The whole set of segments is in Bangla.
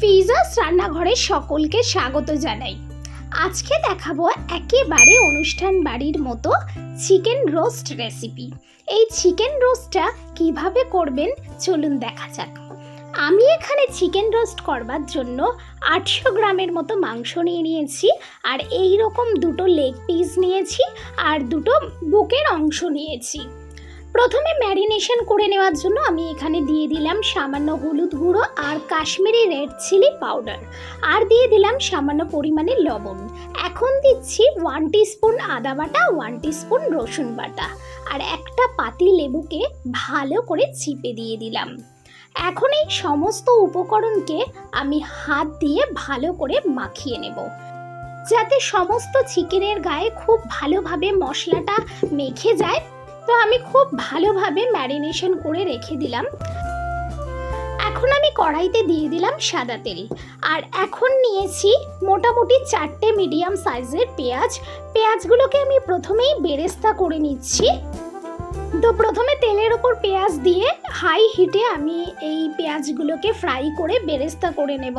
ফিজাস রান্নাঘরে সকলকে স্বাগত জানাই। আজকে দেখাবো একেবারে অনুষ্ঠান বাড়ির মতো চিকেন রোস্ট রেসিপি। এই চিকেন রোস্টটা কীভাবে করবেন চলুন দেখা যাক। আমি এখানে চিকেন রোস্ট করবার জন্য আটশো গ্রামের মতো মাংস নিয়ে নিয়েছি আর এই রকম দুটো লেগ পিস নিয়েছি আর দুটো বুকের অংশ নিয়েছি। প্রথমে ম্যারিনেশন করে নেওয়ার জন্য আমি এখানে দিয়ে দিলাম সামান্য হলুদ গুঁড়ো আর কাশ্মীরি রেড চিলি পাউডার। আর দিয়ে দিলাম সামান্য পরিমাণে লবণ। এখন দিচ্ছি ওয়ান স্পুন আদা বাটা ওয়ান স্পুন রসুন বাটা। আর একটা পাতি লেবুকে ভালো করে চিপে দিয়ে দিলাম। এখন এই সমস্ত উপকরণকে আমি হাত দিয়ে ভালো করে মাখিয়ে নেব। যাতে সমস্ত চিকেনের গায়ে খুব ভালোভাবে মশলাটা মেখে যায়। তো আমি খুব ভালোভাবে ম্যারিনেশন করে রেখে দিলাম। এখন আমি কড়াইতে দিয়ে দিলাম সাদা তেল। আর এখন নিয়েছি মোটামুটি চারটে মিডিয়াম সাইজের পেঁয়াজ। পেঁয়াজগুলোকে আমি প্রথমেই বেরেস্তা করে নিচ্ছি। তো প্রথমে তেলের ওপর পেঁয়াজ দিয়ে হাই হিটে আমি এই পেঁয়াজগুলোকে ফ্রাই করে বেরেস্তা করে নেব।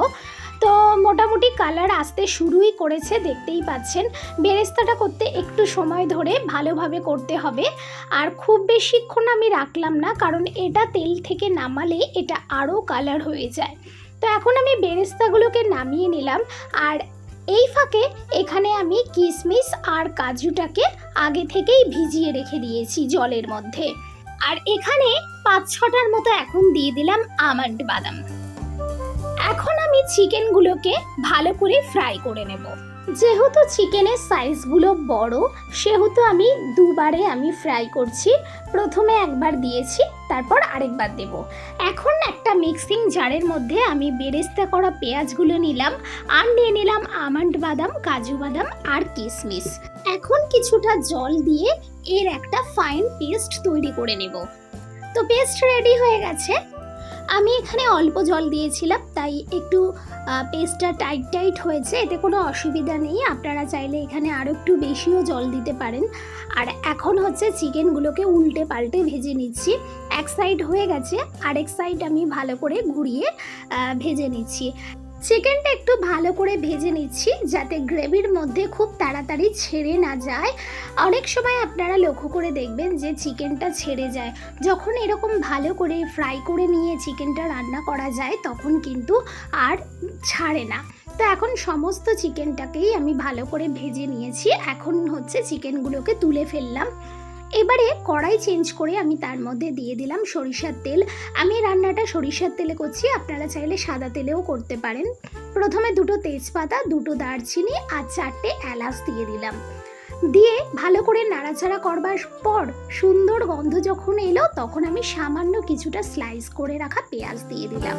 তো মোটামুটি কালার আসতে শুরুই করেছে, দেখতেই পাচ্ছেন। বেরেস্তাটা করতে একটু সময় ধরে ভালোভাবে করতে হবে। আর খুব বেশিক্ষণ আমি রাখলাম না, কারণ এটা তেল থেকে নামালে এটা আরও কালার হয়ে যায়। তো এখন আমি বেরেস্তাগুলোকে নামিয়ে নিলাম। আর এই ফাঁকে এখানে আমি কিশমিশ আর কাজুটাকে আগে থেকেই ভিজিয়ে রেখে দিয়েছি জলের মধ্যে। আর এখানে পাঁচ ছটার মতো এখন দিয়ে দিলাম আমন্ড বাদাম। এখন আমি চিকেনগুলোকে ভালো করে ফ্রাই করে নেব। যেহেতু চিকেনের সাইজগুলো বড়, সেহেতু আমি দুবারে আমি ফ্রাই করছি। প্রথমে একবার দিয়েছি, তারপর আরেকবার দেব। এখন একটা মিক্সিং জারের মধ্যে আমি বেরেস্তা করা পেঁয়াজগুলো নিলাম, আর নিয়ে নিলাম আমন্ড বাদাম, কাজু বাদাম, আর কিশমিশ। এখন কিছুটা জল দিয়ে এর একটা ফাইন পেস্ট তৈরি করে নেব। তো পেস্ট রেডি হয়ে গেছে। আমি এখানে অল্প জল দিয়েছিলাম, তাই একটু পেস্টটা টাইট টাইট হয়েছে, এতে কোনো অসুবিধা নেই। আপনারা চাইলে এখানে আরও একটু বেশিও জল দিতে পারেন। আর এখন হচ্ছে চিকেনগুলোকে উল্টে পাল্টে ভেজে নিচ্ছি। এক সাইড হয়ে গেছে, আরেক সাইড আমি ভালো করে ঘুরিয়ে ভেজে নিচ্ছি। চিকেনটা একটু ভালো করে ভেজে নিচ্ছি যাতে গ্রেভির মধ্যে খুব তাড়াতাড়ি ছেড়ে না যায়। অনেক সময় আপনারা লক্ষ্য করে দেখবেন যে চিকেনটা ছেড়ে যায়। যখন এরকম ভালো করে ফ্রাই করে নিয়ে চিকেনটা রান্না করা যায়, তখন কিন্তু আর ছাড়ে না। তো এখন সমস্ত চিকেনটাকেই আমি ভালো করে ভেজে নিয়েছি। এখন হচ্ছে চিকেনগুলোকে তুলে ফেললাম। এবারে কড়াই চেঞ্জ করে আমি তার মধ্যে দিয়ে দিলাম সরিষার তেল। আমি রান্নাটা সরিষার তেলে করছি, আপনারা চাইলে সাদা তেলেও করতে পারেন। প্রথমে দুটো তেজপাতা, দুটো দারচিনি আর চারটে এলাচ দিয়ে দিলাম। দিয়ে ভালো করে নাড়াচাড়া করবার পর সুন্দর গন্ধ যখন এলো, তখন আমি সামান্য কিছুটা স্লাইস করে রাখা পেঁয়াজ দিয়ে দিলাম।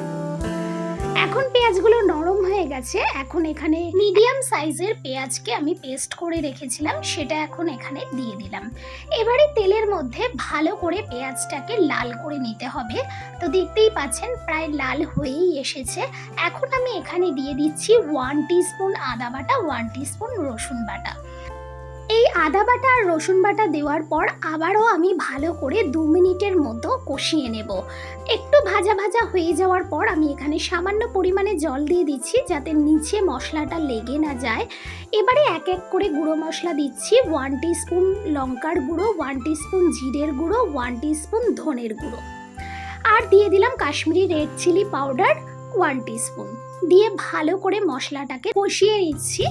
এখন পেঁয়াজগুলো নরম হয়ে গেছে। এখন এখানে মিডিয়াম সাইজের পেঁয়াজকে আমি পেস্ট করে রেখেছিলাম, সেটা এখন এখানে দিয়ে দিলাম। এবারে তেলের মধ্যে ভালো করে পেঁয়াজটাকে লাল করে নিতে হবে। তো দেখতেই পাচ্ছেন, প্রায় লাল হয়েই এসেছে। এখন আমি এখানে দিয়ে দিচ্ছি ওয়ান স্পুন আদা বাটা, ওয়ান স্পুন রসুন বাটা। এই আদা বাটা আর রসুন বাটা দেওয়ার পর আবারও আমি ভালো করে দু মিনিটের মতো কষিয়ে নেব। একটু ভাজা ভাজা হয়ে যাওয়ার পর আমি এখানে সামান্য পরিমাণে জল দিয়ে দিচ্ছি যাতে নিচে মশলাটা লেগে না যায়। এবারে এক এক করে গুঁড়ো মশলা দিচ্ছি ওয়ান স্পুন লঙ্কার গুঁড়ো ওয়ান স্পুন জিরের গুঁড়ো ওয়ান স্পুন ধনের গুঁড়ো। আর দিয়ে দিলাম Kashmiri red chilli powder one spoon দিয়ে ভালো করে মশলাটাকে কষিয়ে নিচ্ছি।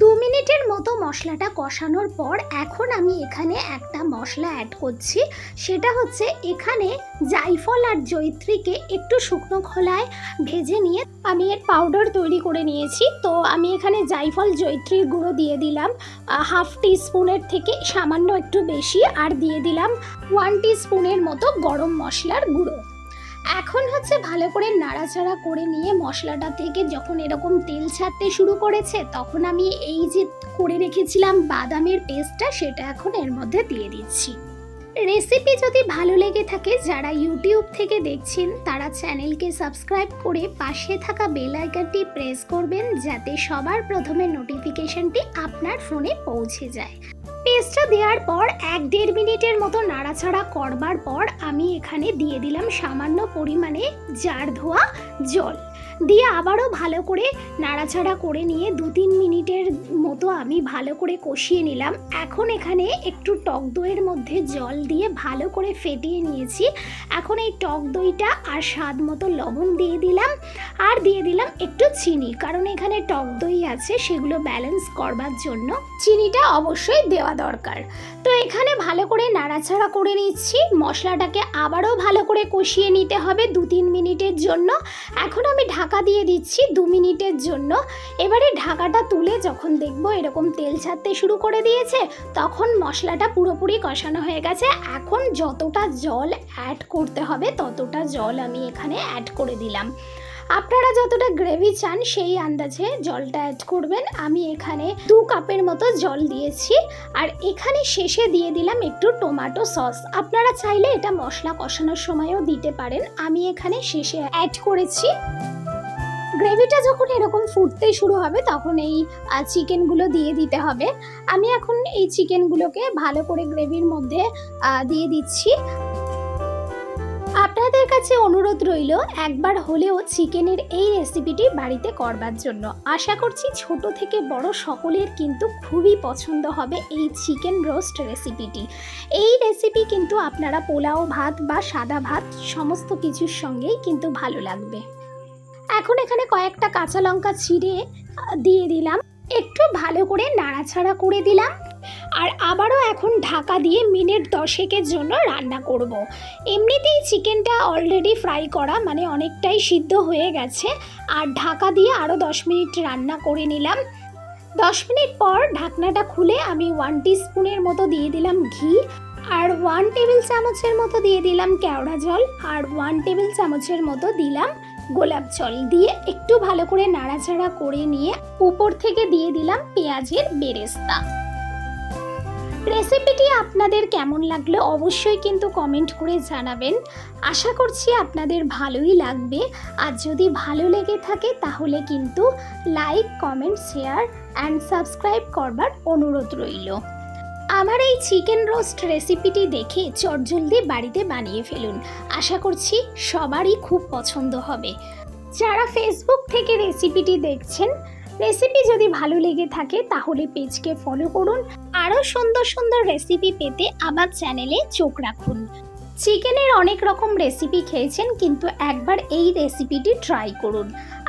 দু মিনিটের মতো মশলাটা কষানোর পর এখন আমি এখানে একটা মশলা অ্যাড করছি। সেটা হচ্ছে এখানে জাইফল আর জৈত্রীকে একটু শুকনো খোলায় ভেজে নিয়ে আমি এর পাউডার তৈরি করে নিয়েছি। তো আমি এখানে জাইফল, জৈত্রীর গুঁড়ো দিয়ে দিলাম। হাফ টি স্পুনের থেকে সামান্য একটু বেশি আর দিয়ে দিলাম ওয়ান টি স্পুনের মতো গরম মশলার গুঁড়ো। এখন হচ্ছে ভালো করে নাড়াচাড়া করে নিয়ে মশলাটা থেকে যখন এরকম তেল ছাড়তে শুরু করেছে, তখন আমি এই যে করে রেখেছিলাম বাদামের পেস্টটা, সেটা এখন এর মধ্যে দিয়ে দিচ্ছি। রেসিপি যদি ভালো লেগে থাকে, যারা ইউটিউব থেকে দেখছেন, তারা চ্যানেলকে সাবস্ক্রাইব করে পাশে থাকা বেল আইকনটি প্রেস করবেন, যাতে সবার প্রথমে নোটিফিকেশনটি আপনার ফোনে পৌঁছে যায়। পেস্টটা দেওয়ার পর এক দেড় মিনিটের মতো নাড়াচাড়া করবার পর আমি এখানে দিয়ে দিলাম সামান্য পরিমাণে জার ধোয়া জল। দিয়ে আবারও ভালো করে নাড়াচাড়া করে নিয়ে দু তিন মিনিটের মতো আমি ভালো করে কষিয়ে নিলাম। এখন এখানে একটু টক দইয়ের মধ্যে জল দিয়ে ভালো করে ফেটিয়ে নিয়েছি। এখন এই টক দইটা আর স্বাদ মতো লবণ দিয়ে দিলাম আর দিয়ে দিলাম একটু চিনি। কারণ এখানে টক দই আছে, সেগুলো ব্যালেন্স করবার জন্য। চিনিটা অবশ্যই দেওয়া দরকার। তো এখানে ভালো করে নাড়াচাড়া করে নিচ্ছি। মশলাটাকে আবারও ভালো করে কষিয়ে নিতে হবে দু তিন মিনিটের জন্য। এখন আমি ঢাকা দিয়ে দিচ্ছি দু মিনিটের জন্য। এবারে ঢাকাটা তুলে যখন দেখব এরকম তেল ছাড়তে শুরু করে দিয়েছে, তখন মশলাটা পুরোপুরি কষানো হয়ে গেছে। এখন যতটা জল অ্যাড করতে হবে, ততটা জল আমি এখানে অ্যাড করে দিলাম। আপনারা যতটা গ্রেভি চান, সেই আন্দাজে জলটা অ্যাড করবেন। আমি এখানে দু কাপের মতো জল দিয়েছি। আর এখানে শেষে দিয়ে দিলাম একটু টমেটো সস আপনারা চাইলে এটা মশলা কষানোর সময়ও দিতে পারেন। আমি এখানে শেষে অ্যাড করেছি। গ্রেভিটা যখন এরকম ফুটতে শুরু হবে, তখন এই চিকেনগুলো দিয়ে দিতে হবে। আমি এখন এই চিকেনগুলোকে ভালো করে গ্রেভির মধ্যে দিয়ে দিচ্ছি। আপনাদের কাছে অনুরোধ রইল, একবার হলেও চিকেনের এই রেসিপিটি বাড়িতে করবার জন্য। আশা করছি ছোট থেকে বড় সকলের কিন্তু খুবই পছন্দ হবে এই চিকেন রোস্ট রেসিপিটি। এই রেসিপি কিন্তু আপনারা পোলাও ভাত বা সাদা ভাত সমস্ত কিছুর সঙ্গেই কিন্তু ভালো লাগবে। এখন এখানে কয়েকটা কাঁচা লঙ্কা ছিঁড়ে দিয়ে দিলাম। একটু ভালো করে নাড়াছাড়া করে দিলাম। আর আবারও এখন ঢাকা দিয়ে মিনিট দশেকের জন্য রান্না করব। এমনিতেই চিকেনটা অলরেডি ফ্রাই করা মানে অনেকটাই সিদ্ধ হয়ে গেছে। আর ঢাকা দিয়ে আরও দশ মিনিট রান্না করে নিলাম। দশ মিনিট পর ঢাকনাটা খুলে আমি ওয়ান স্পুনের মতো দিয়ে দিলাম ঘি, আর ওয়ান টেবিল চামচের মতো দিয়ে দিলাম কেওড়া জল, আর ওয়ান টেবিল চামচের মতো দিলাম গোলাপ জল। দিয়ে একটু ভালো করে নাড়াচাড়া করে নিয়ে উপর থেকে দিয়ে দিলাম পেঁয়াজের বেরেস্তা। রেসিপিটি আপনাদের কেমন লাগল অবশ্যই কিন্তু কমেন্ট করে জানাবেন। আশা করছি আপনাদের ভালোই লাগবে। আর যদি ভালো লেগে থাকে তাহলে কিন্তু like comment share and subscribe করবার অনুরোধ রইল। আমার এই চিকেন রোস্ট রেসিপিটি দেখে চটজলদি বাড়িতে বানিয়ে ফেলুন। আশা করছি সবারই খুব পছন্দ হবে। যারা ফেসবুক থেকে রেসিপিটি দেখছেন রেসিপি যদি ভালো লেগে থাকে তাহলে পেজকে ফলো করুন। আরও সুন্দর সুন্দর রেসিপি পেতে আমার চ্যানেলে চোখ রাখুন। চিকেনের অনেক রকম রেসিপি খেয়েছেন, কিন্তু একবার এই রেসিপিটি ট্রাই করুন।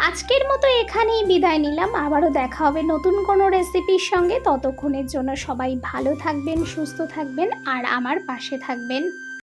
আজকের মতো এখানেই বিদায় নিলাম, আবারও দেখা হবে নতুন কোনো রেসিপির সঙ্গে। ততক্ষণের জন্য সবাই ভালো থাকবেন, সুস্থ থাকবেন, আর আমার পাশে থাকবেন।